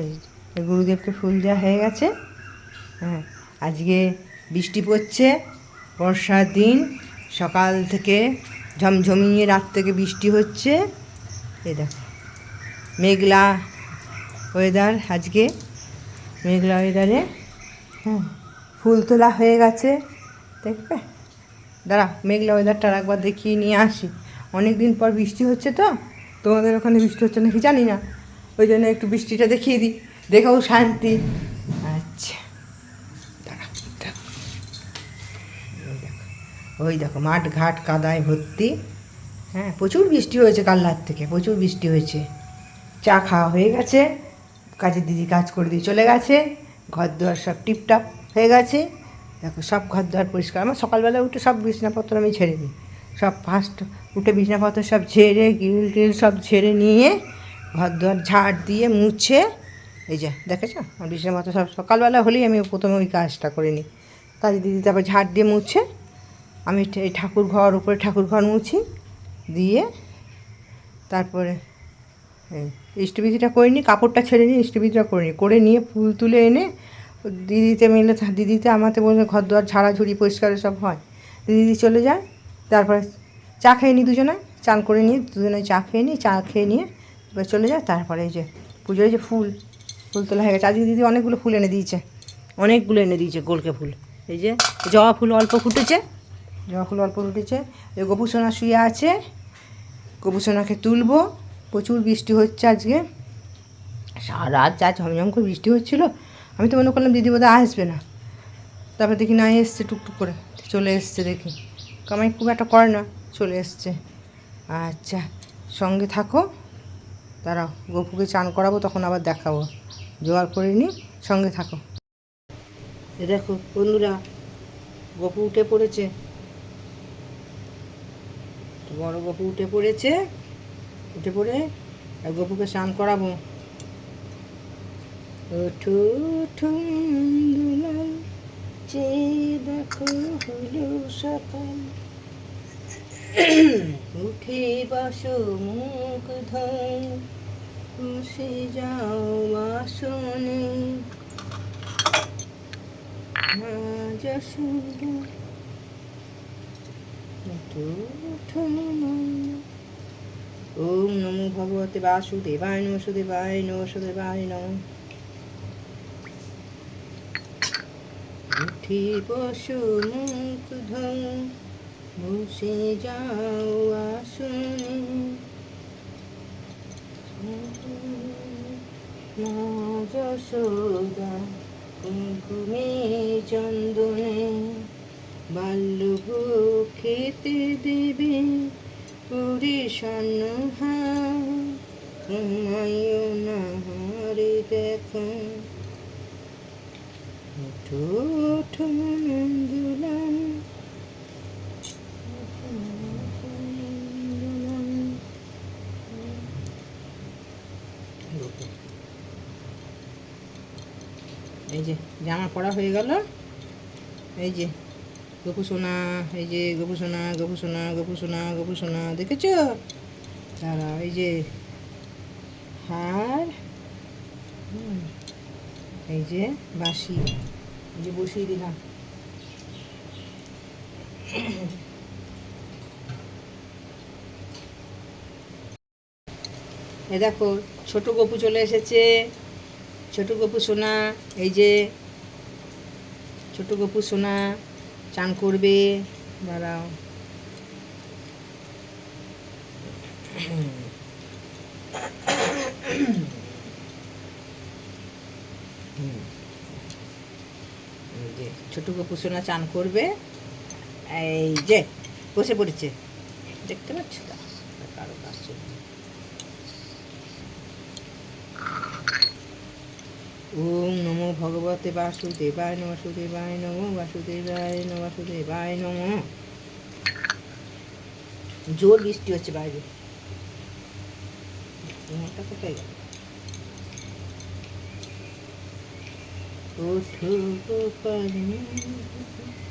এই গুরুদেবকে ফুল দেওয়া হয়ে গেছে। হ্যাঁ আজকে বৃষ্টি পড়ছে, বর্ষার দিন, সকাল থেকে ঝমঝমিয়ে রাত থেকে বৃষ্টি হচ্ছে। এই দেখো, মেঘলা ওয়েদার আজকে, মেঘলা ওয়েদারে হ্যাঁ ফুল তোলা হয়ে গেছে, দেখবে? দাঁড়া, মেঘলা ওয়েদারটা আর একবার দেখিয়ে নিয়ে আসি। অনেক দিন পর বৃষ্টি হচ্ছে তো? তোমাদের ওখানে বৃষ্টি হচ্ছে নাকি জানি না। ওই জন্য একটু বৃষ্টিটা দেখিয়ে দিই। দেখেও শান্তি। আচ্ছা। ওই দেখো মাঠ ঘাট কাদায় ভর্তি। হ্যাঁ প্রচুর বৃষ্টি হয়েছে কাল রাত থেকে, প্রচুর বৃষ্টি হয়েছে। চা খাওয়া হয়ে গেছে, কাজের দিদি কাজ করে দিয়ে চলে গেছে ঘর দুয়ার সব টিপটাপ হয়ে গেছে। দেখো, সব ঘর দুয়ার পরিষ্কার। আমার সকালবেলা উঠে সব বিছনাপত্র আমি ছেড়ে দিই। সব ফার্স্ট উঠে বিছনাপত্র সব ঝেড়ে, গ্রিল টিল সব ঝেড়ে নিয়ে ঘর দুয়ার ঝাড় দিয়ে মুছে, এই যে, দেখেছ? আমার বিছনাপত্র সব সকালবেলা হলেই আমি প্রথমে ওই কাজটা করে নিই। কাজের দিদি তারপর ঝাড় দিয়ে মুছে, আমি এই ঠাকুর ঘর উপরে ঠাকুর ঘর মুছি, দিয়ে তারপরে ইষ্টবিধিটা করে নিই, কাপড়টা ছেড়ে নিয়ে ইষ্টবিধিটা করে নিই। করে নিয়ে ফুল তুলে এনে দিদিতে মিলে দিদিতে আমাতে বলে ঘর দুয়ার ঝাড়াঝুড়ি পরিষ্কার সব হয়। দিদি চলে যায়, তারপরে চা খেয়ে নিই দুজনে, চান করে নিয়ে দুজনে চা খেয়ে নিই, চা খেয়ে নিয়ে এবার চলে যায় তারপরে এই যে পুজোর যে ফুল ফুল তোলা হয়ে গেছে। আজকে দিদি অনেকগুলো ফুল এনে দিয়েছে। অনেকগুলো এনে দিয়েছে গোলকে ফুল। এই যে জবা ফুল অল্প ফুটেছে। জবা ফুল অল্প ফুটেছে। এই গোপুসোনা শুয়ে আছে। গোপুসোনাকে তুলবো। প্রচুর বৃষ্টি হচ্ছে আজকে। সারা রাত যা ঝমঝম করে বৃষ্টি হচ্ছিল। আমি তো মনে করলাম দিদি বোধহয় আসবে না। তারপর দেখি না এসছে টুকটুক করে। চলে এসছে দেখি। কামাই খুব একটা করে না, চলে এসছে। আচ্ছা সঙ্গে থাকো। দাঁড়াও গপুকে চান করাবো, তখন আবার দেখাবো। জোগাড় করে নিই সঙ্গে থাকো। দেখো, বন্ধুরা গপু উঠে পড়েছে। বড় গপু উঠে পড়েছে, উঠে পড়ে আর গপুকে স্নান করাবো। ওঠো দুলাল চেয়ে দেখো হলো সকাল। উঠে বসো মুখ ধোয়। বসে যাও ওঠো ওম নমো ভগবতে বাসুদেবায় নম সুদেবায় নম উঠে বসো মুখ ধৌ। যাও আসনে। যশোদা কুঙ্কুমে চন্দনে বাল্যভ খেতে দেবে পুরী স্বর্ণ না হারে দেখো। ওঠো ওঠো এই যে জামা পড়া হয়ে গেল। এই যে গপু সোনা, এই যে গপু সোনা গপু সোনা গপু সোনা গপু সোনা, দেখেছ? দাঁড়া এই যে হার এই যে বাসি এই যে বসিয়ে দিলাম। এ দেখো, ছোট গপু চলে এসেছে। ছোট গপু সোনা, এই যে ছোট গপু সোনা চান করবে। দাঁড়াও। যে ছোট গপু সোনা চান করবে। এই যে, বসে পড়েছে। দেখতে পাচ্ছ? কারও কাজ। ওম নমো ভগবতে বাসুদেবায় নম বাসুদেবায় নম বাসুদেবায় নম বাসুদেবায় নম। জোর বৃষ্টি হচ্ছে বাইরে। কোথায় গেল।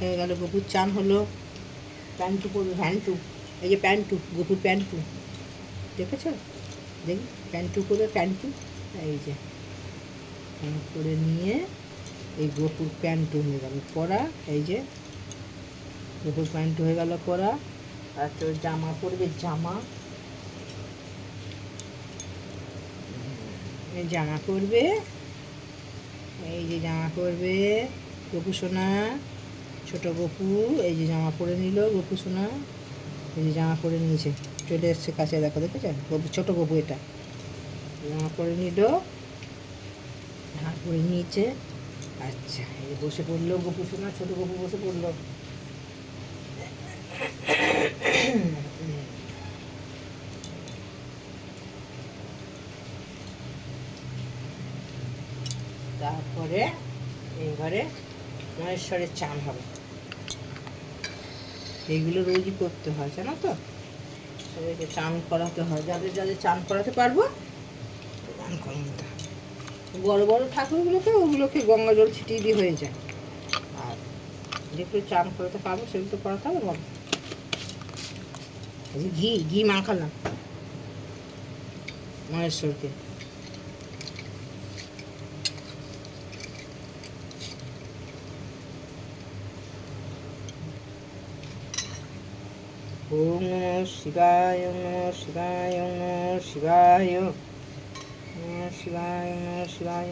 হয়ে গেল গপুর চান হলো। প্যান্টু পরবে, প্যান্টু। এই যে প্যান্টু, গপুর প্যান্টু। দেখেছ? দেখি, প্যান্টু করে প্যান্টু। এই যে। এরকম করে নিয়ে এই গোপুর প্যান্ট হয়ে গেল। পরা, এই যে গোপুর প্যান্ট হয়ে গেল পরা। আর তোর জামা, পরবে জামা। এই জামা পরবে, এই যে জামা পরবে গপু সোনা, ছোট গপু, এই যে জামা পরে নিল গপু সোনা, এই যে জামা পরে নিয়েছে। চলে এসছে কাছে, দেখো দেখেছেন গপু, ছোট গপু এটা। জামা পরে নিল। জামা পরে নিয়েছে আচ্ছা এই বসে পড়ল গপু সোনা, ছোট গপু বসে পড়ল। তারপরে এই ঘরে মহেশ্বরের চান হবে। এইগুলো রোজই করতে হয়, জানো তো? সবাইকে চান করাতে হয়। যাদের যাদের চান করাতে পারব চান করে নিতে হবে। বড় বড় ঠাকুরগুলোকে ওগুলোকে গঙ্গা জল ছিটিয়ে দিয়ে হয়ে যায়। আর যেগুলো চান করাতে পারব সেগুলো তো করাতে হবে, বলো। ঘি ঘি মাখালাম মহেশ্বরকে। শিবায় ওম নমঃ শিবায় ওম নমঃ শিবায় শিবায়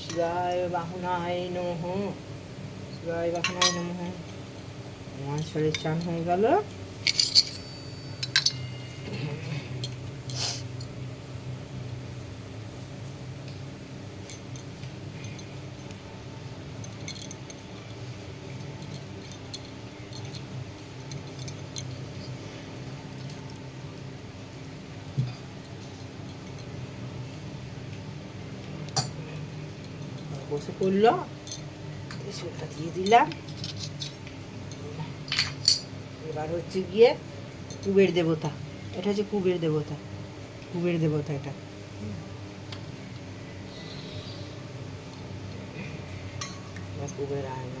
শিবায় বাহনায় নমঃ। শিবায় বাহুনায় নমঃ। মহেশ্বরের চান হয়ে গেল। বসে পড়ল তেলটা দিয়ে দিলাম এবার হচ্ছে গিয়ে কুবের দেবতা এটা হচ্ছে কুবের দেবতা কুবের দেবতা এটা কুবের আয়না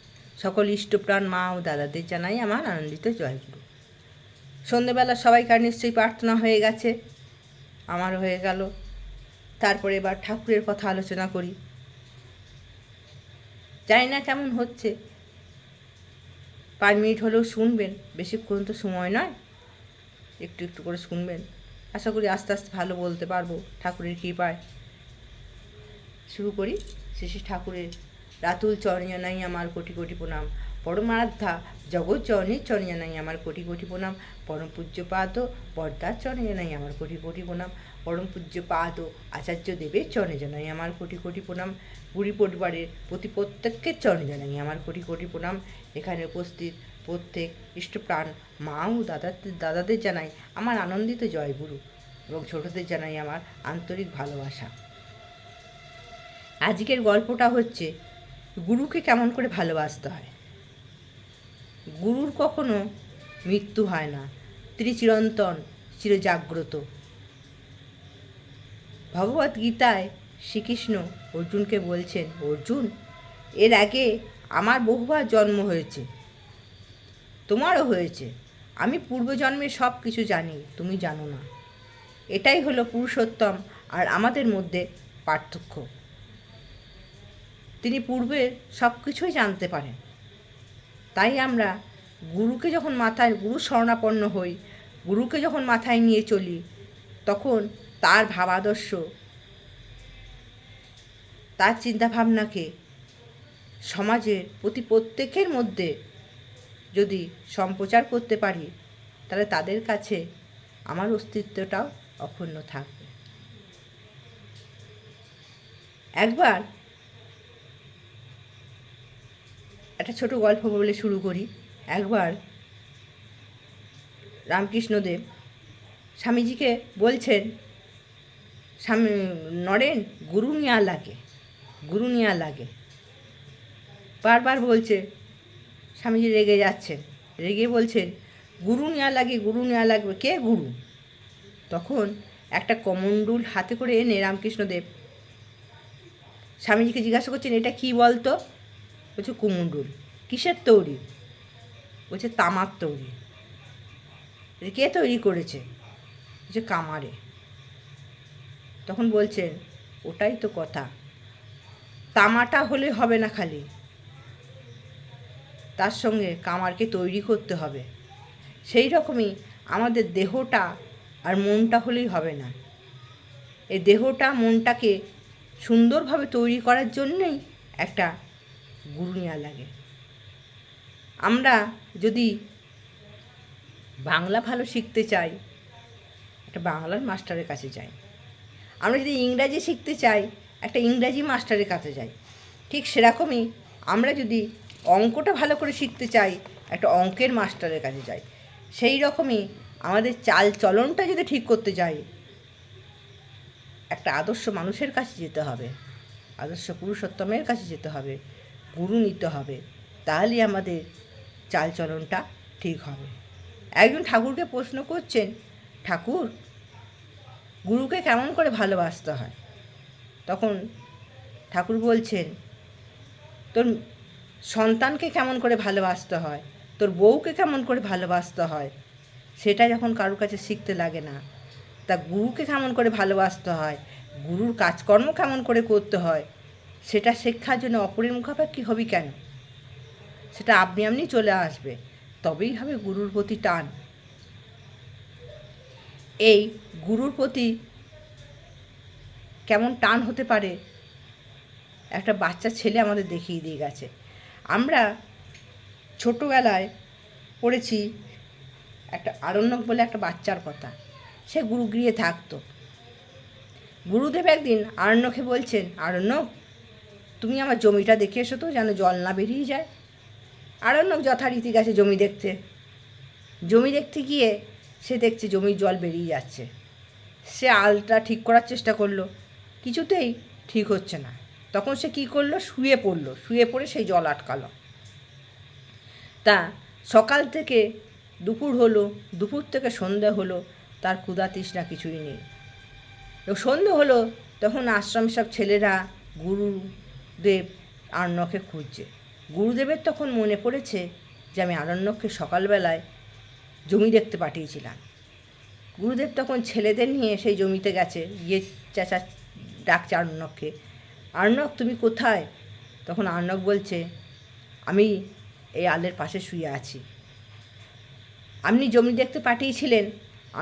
সকল ইষ্টপ্রাণ মা ও দাদাদের জানাই আমার আনন্দিত জয়গুরু। সন্ধেবেলা সবাইকার নিশ্চয়ই প্রার্থনা হয়ে গেছে, আমারও হয়ে গেল। তারপরে এবার ঠাকুরের কথা আলোচনা করি। জানি না কেমন হচ্ছে। পাঁচ মিনিট হলেও শুনবেন, বেশিক্ষণ তো সময় নয়। একটু একটু করে শুনবেন। আশা করি আস্তে আস্তে ভালো বলতে পারব ঠাকুরের কৃপায়। শুরু করি শ্রী ঠাকুরের রাতুল চরণ জানাই আমার কোটি কোটি প্রণাম। পরমারাধ্যা জগৎ চরণের চরণ জানাই আমার কোটি কোটি প্রণাম। পরম পূজ্য পাদ বরদার চরণে জানাই আমার কোটি কোটি প্রণাম। পরম পূজ্য পাদ আচার্য দেবের চরণে জানাই আমার কোটি কোটি প্রণাম। পুরী পরিবারের প্রতি প্রত্যেককে চরণে জানাই আমার কোটি কোটি প্রণাম। এখানে উপস্থিত প্রত্যেক ইষ্টপ্রাণ মা ও দাদাদের দাদাদের জানাই আমার আনন্দিত জয় গুরু এবং ছোটদের জানাই আমার আন্তরিক ভালোবাসা। আজকের গল্পটা হচ্ছে গুরুকে কেমন করে ভালোবাসতে হয়? গুরুর কখনো মৃত্যু হয় না। তিনি চিরন্তন, চিরজাগ্রত। ভগবত গীতায় শ্রীকৃষ্ণ অর্জুনকে বলছেন, অর্জুন, এর আগে আমার বহুবার জন্ম হয়েছে। তোমারও হয়েছে। আমি পূর্বজন্মে সব কিছু জানি, তুমি জানো না। এটাই হলো পুরুষোত্তম আর আমাদের মধ্যে পার্থক্য। তিনি পূর্বের সব কিছুই জানতে পারেন। তাই আমরা গুরুকে যখন মাথায়, গুরু শরণাপন্ন হই, গুরুকে যখন মাথায় নিয়ে চলি, তখন তার ভাবাদর্শ, তার চিন্তাভাবনাকে সমাজের প্রতি প্রত্যেকের মধ্যে যদি সম্প্রচার করতে পারি, তাহলে তাদের কাছে আমার অস্তিত্বটাও অক্ষুণ্ণ থাকবে। একবার একটা ছোট গল্প বলে শুরু করি। একবার রামকৃষ্ণদেব স্বামীজিকে বলছেন, স্বামী, নরেন, গুরু নেওয়া লাগে, গুরু নেওয়া লাগে। বারবার বলছে, স্বামীজি রেগে যাচ্ছেন, রেগে বলছেন, গুরু নেওয়া লাগে, গুরু নেওয়া লাগবে, কে গুরু? তখন একটা কমণ্ডুল হাতে করে এনে রামকৃষ্ণদেব স্বামীজিকে জিজ্ঞাসা করছেন, এটা কি বলতো? বলছে কুমণ্ডুল কিসের তৈরি? বলছে তামার তৈরি। কে তৈরি করেছে? বলছে কামারে। তখন বলছেন ওটাই তো কথা। তামাটা হলে হবে না খালি। তার সঙ্গে কামারকে তৈরি করতে হবে। সেই রকমই আমাদের দেহটা আর মনটা হলেই হবে না। এই দেহটা মনটাকে সুন্দরভাবে তৈরি করার জন্যই একটা গুরু নেওয়া লাগে। আমরা যদি বাংলা ভালো শিখতে চাই, একটা বাংলার মাস্টারের কাছে যাই। আমরা যদি ইংরাজি শিখতে চাই, একটা ইংরাজি মাস্টারের কাছে যাই। ঠিক সেরকমই আমরা যদি অঙ্কটা ভালো করে শিখতে চাই, একটা অঙ্কের মাস্টারের কাছে যাই। সেই রকমই আমাদের চাল চলনটা যদি ঠিক করতে চাই একটা আদর্শ মানুষের কাছে যেতে হবে, আদর্শ পুরুষোত্তমের কাছে যেতে হবে। গুরু নিতে হবে, তাহলেই আমাদের চালচলনটা ঠিক হবে। একজন ঠাকুরকে প্রশ্ন করছেন, ঠাকুর, গুরুকে কেমন করে ভালোবাসতে হয়? তখন ঠাকুর বলছেন, তোর সন্তানকে কেমন করে ভালোবাসতে হয়? তোর বউকে কেমন করে ভালোবাসতে হয়? সেটা যখন কারোর কাছে শিখতে লাগে না, তা গুরুকে কেমন করে ভালোবাসতে হয়? গুরুর কাজকর্ম কেমন করে করতে হয়? সেটা শিক্ষার জন্য অপরের মুখাপেক্ষি হবি কেন? সেটা আপনি আপনি চলে আসবে, তবেই হবে গুরুর প্রতি টান। এই গুরুর প্রতি কেমন টান হতে পারে? একটা বাচ্চা ছেলে আমাদের দেখিয়ে দিয়ে গেছে। আমরা ছোটোবেলায় পড়েছি একটা আরণ্যক বলে একটা বাচ্চার কথা। সে গুরুগৃহে থাকতো। গুরুদেব একদিন আরণ্যকে বলছেন, আরণ্যক তুমি আমার জমিটা দেখে এসো তো, যেন জল না বেরিয়ে যায়। আরণ্যক যথারীতি গেছে জমি দেখতে। জমি দেখতে গিয়ে সে দেখছে জমির জল বেরিয়ে যাচ্ছে। সে আলটা ঠিক করার চেষ্টা করল। কিছুতেই ঠিক হচ্ছে না। তখন সে কী করল? শুয়ে পড়ল। শুয়ে পড়ে সেই জল আটকালো। তা সকাল থেকে দুপুর হলো, দুপুর থেকে সন্ধে হলো, তার ক্ষুধা তৃষ্ণা কিছুই নেই। সন্ধে হলো, তখন আশ্রম সব ছেলেরা গুরুদেব আরণ্যকে খুঁজছে। গুরুদেবের তখন মনে পড়েছে যে আমি আরণ্যককে সকালবেলায় জমি দেখতে পাঠিয়েছিলাম। গুরুদেব তখন ছেলেদের নিয়ে সেই জমিতে গেছে, গিয়ে চাচা ডাকছে আর্ণবকে আরণ্যক, তুমি কোথায়? তখন আরণ্যক বলছে, আমি এই আলের পাশে শুয়ে আছি। আপনি জমি দেখতে পাঠিয়েছিলেন,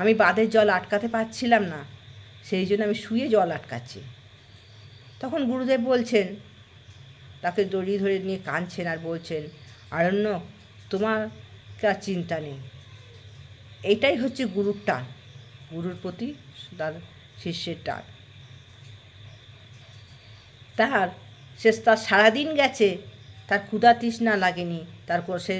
আমি বাঁধের জল আটকাতে পারছিলাম না, সেই জন্য আমি শুয়ে জল আটকাচ্ছি। তখন গুরুদেব বলছেন তাকে দড়ি ধরে নিয়ে কাঁদছেন আর বলছেন, আরণ্য, তোমার কার চিন্তা নেই। এটাই হচ্ছে গুরুর টান। গুরুর প্রতি তার শিষ্যের টান। তার সে তার সারাদিন গেছে, তার ক্ষুধা তৃষ্ণা লাগেনি তার সে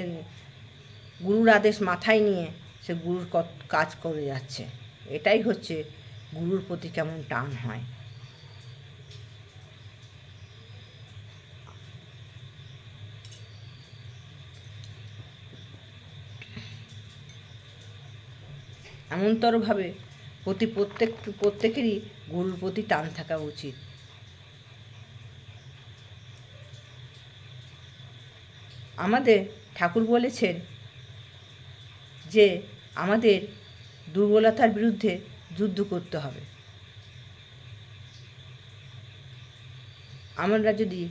গুরুর আদেশ মাথায় নিয়ে সে গুরুর কাজ করে যাচ্ছে। এটাই হচ্ছে গুরুর প্রতি কেমন টান হয়। এমনতরভাবে প্রতি প্রত্যেক, প্রত্যেকেরই গুরুর প্রতি টান থাকা উচিত। আমাদের ঠাকুর বলেছেন যে আমাদের দুর্বলতার বিরুদ্ধে যুদ্ধ করতে হবে। আমরা যদি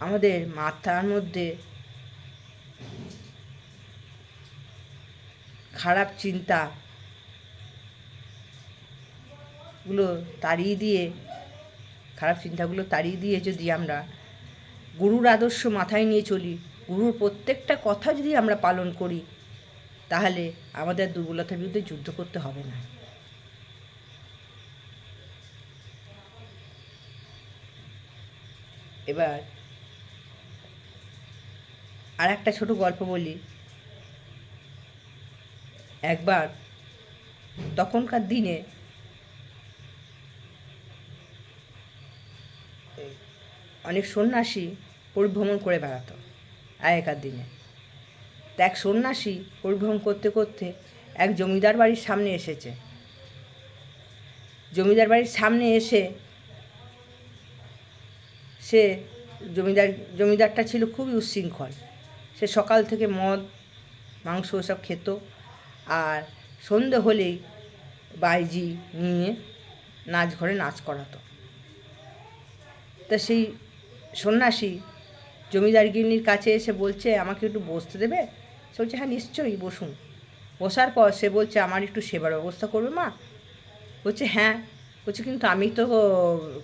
আমাদের মাথার মধ্যে খারাপ চিন্তা গুলো তাড়িয়ে দিয়ে, খারাপ চিন্তাগুলো তাড়িয়ে দিয়ে যদি আমরা গুরুর আদর্শ মাথায় নিয়ে চলি, গুরুর প্রত্যেকটা কথা যদি আমরা পালন করি, তাহলে আমাদের দুর্বলতার বিরুদ্ধে যুদ্ধ করতে হবে না। এবার আর একটা ছোট গল্প বলি। একবার তখনকার দিনে অনেক সন্ন্যাসী পরিভ্রমণ করে বেড়াতো আগেকার দিনে। তা এক সন্ন্যাসী পরিভ্রমণ করতে করতে এক জমিদার বাড়ির সামনে এসেছে। জমিদার বাড়ির সামনে এসে সে জমিদার, জমিদারটা ছিল খুবই উচ্ছৃঙ্খল। সে সকাল থেকে মদ, মাংস সব খেত আর সন্ধে হলেই বাইজি নিয়ে নাচ ঘরে নাচ করাতো। তা সেই সন্ন্যাসী জমিদার গিন্নির কাছে এসে বলছে, আমাকে একটু বসতে দেবে? সে বলছে হ্যাঁ নিশ্চয়ই, বসুন। বসার পর সে বলছে, আমার একটু সেবার ব্যবস্থা করবে মা? বলছে হ্যাঁ। বলছে, কিন্তু আমি তো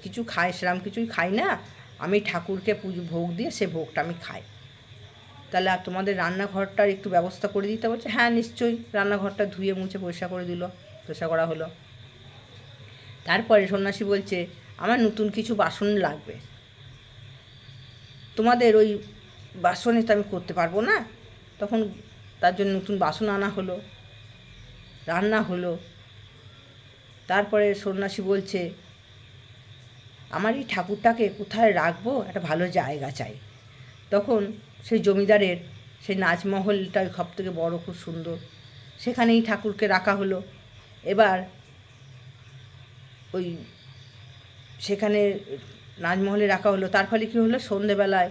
কিছু খাই সেরকম কিছুই খাই না। আমি ঠাকুরকে পুজো, ভোগ দিয়ে সে ভোগটা আমি খাই। তাহলে আর তোমাদের রান্নাঘরটার একটু ব্যবস্থা করে দিতে? বলছে হ্যাঁ নিশ্চয়ই। রান্নাঘরটা ধুয়ে মুছে পরিষ্কার করে দিল, পরিষ্কার করা হলো। তারপরে সন্ন্যাসী বলছে, আমার নতুন কিছু বাসন লাগবে। তোমাদের ওই বাসনে তো আমি করতে পারব না। তখন তার জন্য নতুন বাসন আনা হলো, রান্না হলো। তারপরে সন্ন্যাসী বলছে, আমার এই ঠাকুরটাকে কোথায় রাখব? একটা ভালো জায়গা চাই। তখন সেই জমিদারের সেই নাচমহলটা সব থেকে বড়, খুব সুন্দর। সেখানেই ঠাকুরকে রাখা হলো। এবার ওই সেখানে নাচমহলে রাখা হলো। তার ফলে কী হলো? সন্ধেবেলায়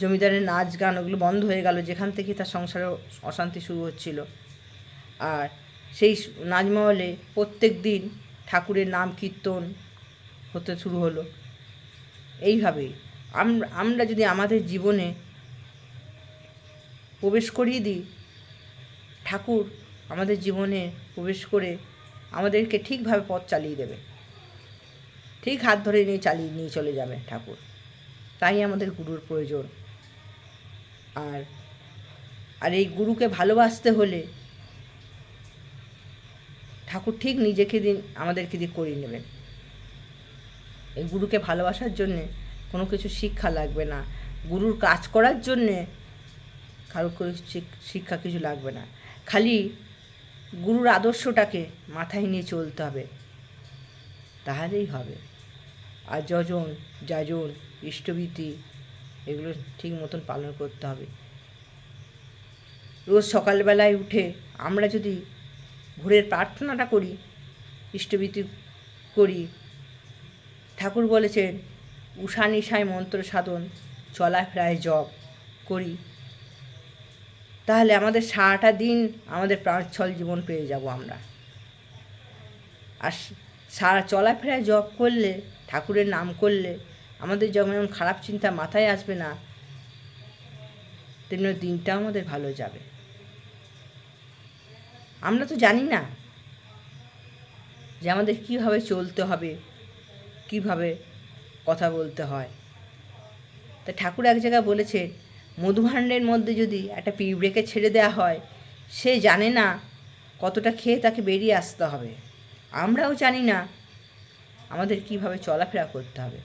জমিদারের নাচ গান ওগুলো বন্ধ হয়ে গেল, যেখান থেকে তার সংসারে অশান্তি শুরু হচ্ছিল। আর সেই নাচমহলে প্রত্যেক দিন ঠাকুরের নাম কীর্তন হতে শুরু হলো। এইভাবেই আমরা যদি আমাদের জীবনে প্রবেশ করিয়ে দিই, ঠাকুর আমাদের জীবনে প্রবেশ করে আমাদেরকে ঠিকভাবে পথ চালিয়ে দেবে। ঠিক হাত ধরে নিয়ে চালিয়ে নিয়ে চলে যাবে ঠাকুর। তাই আমাদের গুরুর প্রয়োজন। আর আর এই গুরুকে ভালোবাসতে হলে ঠাকুর ঠিক নিজেকে দিন আমাদেরকে দিয়ে করিয়ে নেবেন। এই গুরুকে ভালোবাসার জন্যে কোনো কিছু শিক্ষা লাগবে না। গুরুর কাজ করার জন্যে কারও শিক্ষা কিছু লাগবে না। খালি গুরুর আদর্শটাকে মাথায় নিয়ে চলতে হবে। তাহলেই হবে। আর যজন, যাজন, ইষ্টভীতি, এগুলো ঠিক মতন পালন করতে হবে। রোজ সকালবেলায় উঠে আমরা যদি ভোরের প্রার্থনাটা করি, ইষ্টভীতি করি, ঠাকুর বলেছেন, উষা নিশায় মন্ত্র সাধন চলাফেরায় জপ করি। তাহলে আমাদের সারাটা দিন আমাদের প্রাণচ্ছল জীবন পেয়ে যাব আমরা। আর সারা চলাফেরায় জপ করলে, ঠাকুরের নাম করলে, আমাদের যেমন খারাপ চিন্তা মাথায় আসবে না, তেমনি দিনটা আমাদের ভালো যাবে। আমরা তো জানি না যে আমাদের কীভাবে চলতে হবে, কীভাবে কথা বলতে হয়। তা ঠাকুর এক জায়গায় বলেছে, মধুভাণ্ডের মধ্যে যদি একটা পিঁপড়েকে ছেড়ে দেওয়া হয়, সে জানে না কতটা খেয়ে তাকে বেরিয়ে আসতে হবে। আমরাও জানি না আমাদের কীভাবে চলাফেরা করতে হবে।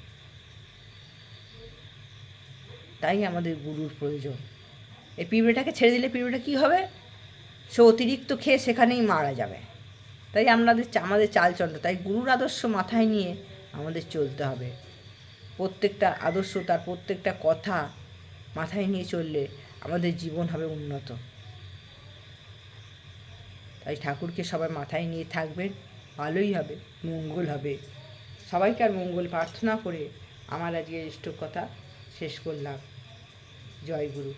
তাই আমাদের গুরুর প্রয়োজন। এই পিঁপড়েটাকে ছেড়ে দিলে পিঁপড়েটা কী হবে? সে অতিরিক্ত খেয়ে সেখানেই মারা যাবে। তাই আমাদের আমাদের চালচন্দ্র তাই গুরুর আদর্শ মাথায় নিয়ে আমাদের চলতে হবে। প্রত্যেকটা আদর্শ, তার প্রত্যেকটা কথা মাথায় নিয়ে চললে আমাদের জীবন হবে উন্নত। তাই ঠাকুরকে সবাই মাথায় নিয়ে থাকবেন। ভালোই হবে, মঙ্গল হবে। সবাইকে আর মঙ্গল প্রার্থনা করে আমার আজকে ইষ্ট কথা শেষ করলাম। জয় গুরু।